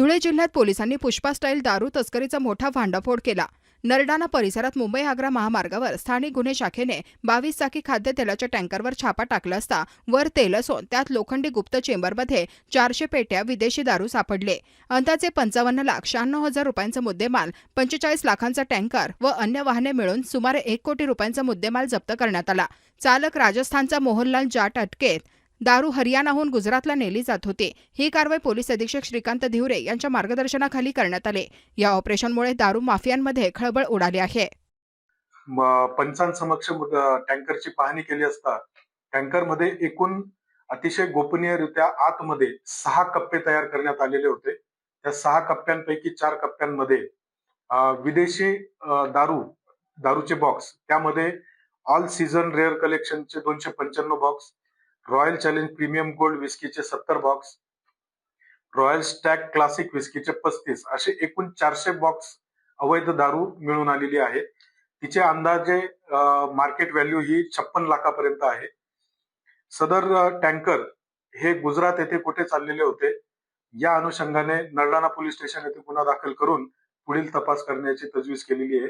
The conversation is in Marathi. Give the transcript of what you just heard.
धुळे जिल्ह्यात पोलिसांनी पुष्पा स्टाईल दारू तस्करीचा मोठा भांडाफोड केला. नरडाणा परिसरात मुंबई आग्रा महामार्गावर स्थानिक गुन्हे शाखेने बावीस चाकी खाद्यतेलाच्या टँकरवर छापा टाकला असता वर तेल असून त्यात लोखंडी गुप्त चेंबरमध्ये चारशे पेट्या विदेशी दारू सापडले. अंदाजे पंचावन्न लाख शहाण्णव हजार रुपयांचा मुद्देमाल पंचेचाळीस लाखांचा टँकर व अन्य वाहने मिळून सुमारे एक कोटी रुपयांचा मुद्देमाल जप्त करण्यात आला. चालक राजस्थानचा मोहनलाल जाट अटकेत. दारू हरियाणाहून गुजरातला नेली जात होती. ही कारवाई पोलीस अधीक्षक श्रीकांत धिवरे यांच्या मार्गदर्शनाखाली करण्यात आले. या ऑपरेशनमुळे दारू माफियांमध्ये खळबळ उडाली आहे. पंचांसमक्ष टँकरची पाहणी केली असता टँकरमध्ये एकूण अतिशय गोपनीयरित्या आतमध्ये सहा कप्पे तयार करण्यात आलेले होते. त्या सहा कप्प्यांपैकी चार कप्प्यांमध्ये विदेशी दारू दारूचे बॉक्स त्यामध्ये ऑल सीझन रेअर कलेक्शनचे दोनशे पंच्याण्णव box royal challenge premium gold विस्कीचे सत्तर बॉक्स रॉयल स्टॅक क्लासिक विस्कीचे पस्तीस असे एकूण चारशे बॉक्स अवैध दारू मिळून आलेली आहे. तिचे अंदाजे मार्केट व्हॅल्यू ही छप्पन लाखापर्यंत आहे. सदर टँकर हे गुजरात येथे कुठे चाललेले होते? या अनुषंगाने नरडाणा पोलीस स्टेशन येथे गुन्हा दाखल करून पुढील तपास करण्याची तजवीज केलेली आहे.